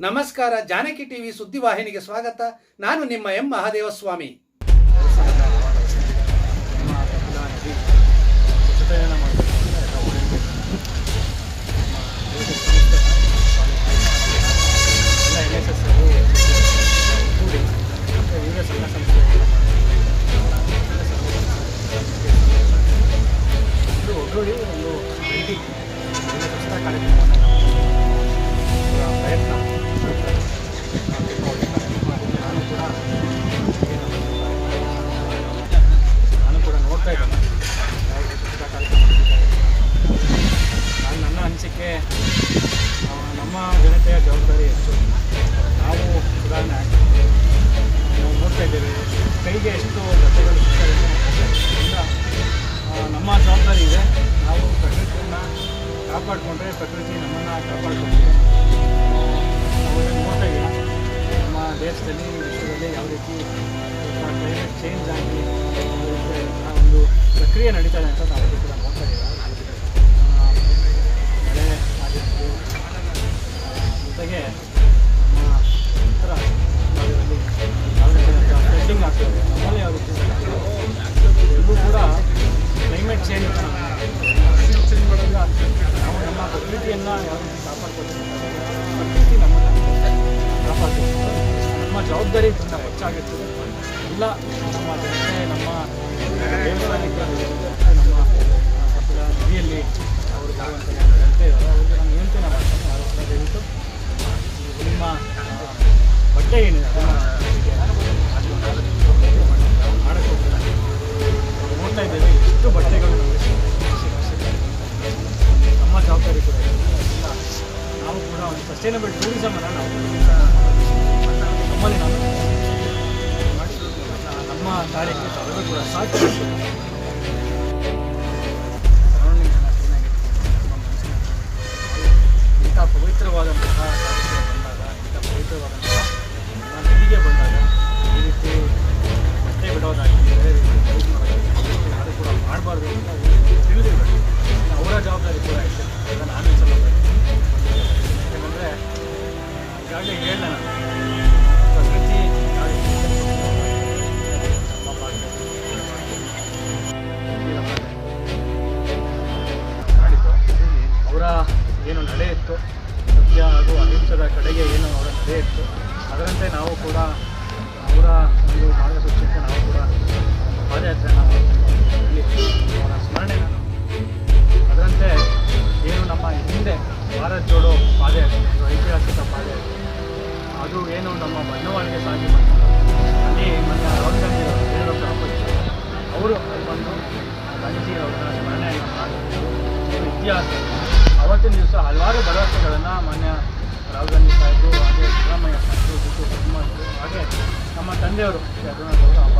ನಮಸ್ಕಾರ ಜಾನಕಿ ಟಿವಿ ಸುದ್ದಿವಾಹಿನಿಗೆ ಸ್ವಾಗತ. ನಾನು ನಿಮ್ಮ ಎಂ. ಮಹಾದೇವಸ್ವಾಮಿ. ಸ್ವಾಮಿ ನಾನು ಕೂಡ ನೋಡ್ತಾ ಇದ್ದೇನೆ. ನಾನು ನನ್ನ ಅನಿಸಿಕೆ ನಮ್ಮ ಜನತೆಯ ಜವಾಬ್ದಾರಿ ಹೆಚ್ಚು ನಾವು ಉದಾಹರಣೆ ನಾವು ನೋಡ್ತಾ ಇದ್ದೇವೆ, ಕೈಗೆ ಎಷ್ಟು ಬಟ್ಟೆಗಳು ನಮ್ಮ ಜವಾಬ್ದಾರಿ ಇದೆ. ನಾವು ಪ್ರಕೃತಿಯನ್ನು ಕಾಪಾಡಿಕೊಂಡ್ರೆ ಪ್ರಕೃತಿ ನಮ್ಮನ್ನು ಕಾಪಾಡಿಕೊಂಡ್ರೆ ನೋಡ್ತಾ ಇದ್ದೀವಿ ನಮ್ಮ ದೇಶದಲ್ಲಿ, ವಿಶ್ವದಲ್ಲಿ ಯಾವ ರೀತಿ ಕ್ಲೈಮೇಟ್ ಚೇಂಜ್ ಆಗಿ ಒಂದು ಪ್ರಕ್ರಿಯೆ ನಡೀತಾ ಇದೆ ಅಂತ ನಾವು ಅದು ಕೂಡ ನೋಡ್ತಾ ಇದ್ದೀವಿ ಮಳೆ ಆಗಿರ್ಬೋದು, ಜೊತೆಗೆ ನಮ್ಮ ಉತ್ತರ ಭಾಗದಲ್ಲಿ ಫ್ಲಡ್ಡಿಂಗ್ ಆಗ್ತದೆ ನಮ್ಮಲ್ಲಿ ಯಾವ ರೀತಿ ಎಲ್ಲೂ ಕೂಡ ಕ್ಲೈಮೇಟ್ ಚೇಂಜ್ ನಾವು ನಮ್ಮ ಪ್ರಕೃತಿಯನ್ನು ಯಾವ ರೀತಿ ಕಾಪಾಡ್ಕೊಳ್ತೀವಿ ಜವಾಬ್ದಾರಿ ತುಂಬ ಹೆಚ್ಚಾಗಿರ್ತದೆ. ಎಲ್ಲ ನಮ್ಮ ಜನತೆ, ನಮ್ಮ ನಮ್ಮ ನದಿಯಲ್ಲಿ ಅವರು ಬರುವಂಥ ಜನತೆ ಅವರಿಗೆ ನಾನು ಹತ್ರ ದಯವಿಟ್ಟು ನಿಮ್ಮ ಬಟ್ಟೆ ಏನಿದೆ, ಅದನ್ನು ಮಾಡಕ್ಕೆ ನೋಡ್ತಾ ಎಷ್ಟು ಬಟ್ಟೆಗಳು. ನಮ್ಮ ನಾವು ಕೂಡ ಒಂದು ಸಸ್ಟೈನಬಲ್ ಟೂರಿಸಮನ್ನು ನಾವು ನಮ್ಮಲ್ಲಿ ನಾವು ಕಾರ್ಯಕ್ಕೆ ತಾವೆಲ್ಲರೂ ಕೂಡ ಇಂಥ ಪವಿತ್ರವಾದಂತಹ ಬಂದಾಗ ಇಂಥ ಪವಿತ್ರವಾದಂತಹ ಬಂದಾಗ ಈ ರೀತಿ ರೀತಿ ಕೂಡ ಮಾಡಬಾರ್ದು ಅಂತ ತಿಳಿದಿರಬೇಕು ಅವರ ಜವಾಬ್ದಾರಿ ಕೂಡ ನಾನು ಯಾಕಂದರೆ ನಾನು ಸತ್ಯ ಹಾಗೂ ಅಹಿಂಸದ ಕಡೆಗೆ ಏನು ಅವರ ನಡೆ ಇತ್ತು. ಅದರಂತೆ ನಾವು ಕೂಡ ಅವರ ಒಂದು ಮಾರ್ಗಸೂಚಿಯಂತೆ ನಾವು ಕೂಡ ಪಾದಯಾತ್ರೆಯನ್ನು ಅವರ ಸ್ಮರಣೆ ಅದರಂತೆ ಏನು ನಮ್ಮ ಹಿಂದೆ ಭಾರತ್ ಜೋಡೋ ಪಾದಯಾತ್ರೆ, ಒಂದು ಐತಿಹಾಸಿಕ ಪಾದಯಾತ್ರೆ, ಅದು ಏನು ನಮ್ಮ ಬಂಡವಾಳಗೆ ಸಾಗಿ ಬಂತು. ಅಲ್ಲಿ ಮನೆಯ ರಾಹುಲ್ ಗಾಂಧಿ ಅವರು ಅವರು ಅಲ್ಲಿ ಬಂದು ಗಾಂಧೀಜಿಯವರನ್ನ ಸ್ಮರಣೆ ಮಾಡಿದ್ದು ಇದು ಇತಿಹಾಸ. ಅವತ್ತಿನ ದಿವಸ ಹಲವಾರು ಭರವಸೆಗಳನ್ನು ಮಾನ್ಯ ರಾಹುಲ್ ಗಾಂಧಿ ಸಾಹೇಬರು ಹಾಗೆ ಸಿದ್ದರಾಮಯ್ಯ ಸಾಹೇಬರು ಹಾಗೆ ನಮ್ಮ ತಂದೆಯವರು ಅವರು